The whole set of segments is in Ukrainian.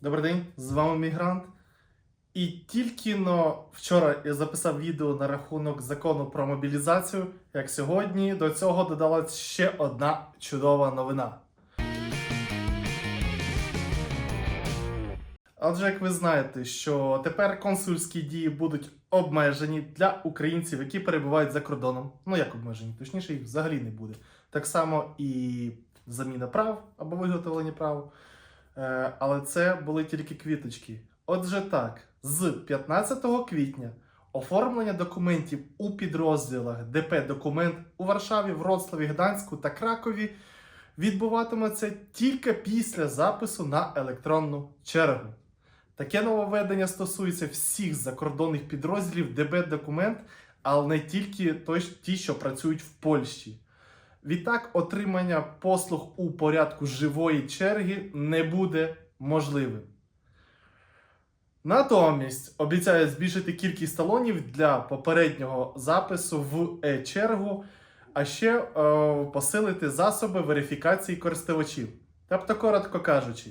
Добрий день, з вами Мігрант. І тільки но вчора я записав відео на рахунок закону про мобілізацію, як сьогодні до цього додалась ще одна чудова новина. Отже, як ви знаєте, що тепер консульські дії будуть обмежені для українців, які перебувають за кордоном. Ну як обмежені, точніше, їх взагалі не буде. Так само і заміна прав або виготовлення прав. Е, Але це були тільки квіточки. Отже, так, з 15 квітня оформлення документів у підрозділах ДП Документ у Варшаві, Вроцлаві, Гданську та Кракові відбуватиметься тільки після запису на електронну чергу. Таке нововведення стосується всіх закордонних підрозділів ДБ Документ, але не тільки ті, що працюють в Польщі. Відтак, отримання послуг у порядку живої черги не буде можливим. Натомість обіцяють збільшити кількість талонів для попереднього запису в е-чергу, а ще е, посилити засоби верифікації користувачів. Тобто, коротко кажучи,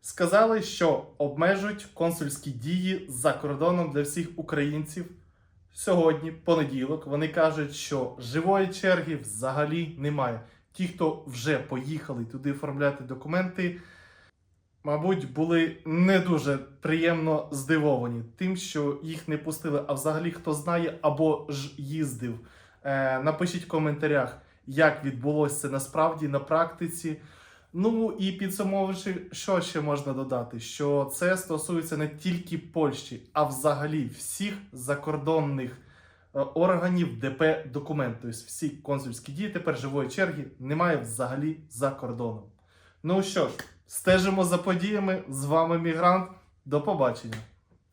сказали, що обмежують консульські дії за кордоном для всіх українців. Сьогодні, понеділок, вони кажуть, що живої черги взагалі немає. Ті, хто вже поїхали туди оформляти документи, мабуть, були не дуже приємно здивовані тим, що їх не пустили. А взагалі, хто знає або ж їздив. Е, напишіть в коментарях, як відбулося це насправді на практиці. Ну і підсумовуючи, що ще можна додати? Що це стосується не тільки Польщі, а взагалі всіх закордонних е, органів ДП документ. Тобто всі консульські дії тепер живої черги немає взагалі за кордоном. Ну що ж, стежимо за подіями. З вами Мігрант. До побачення.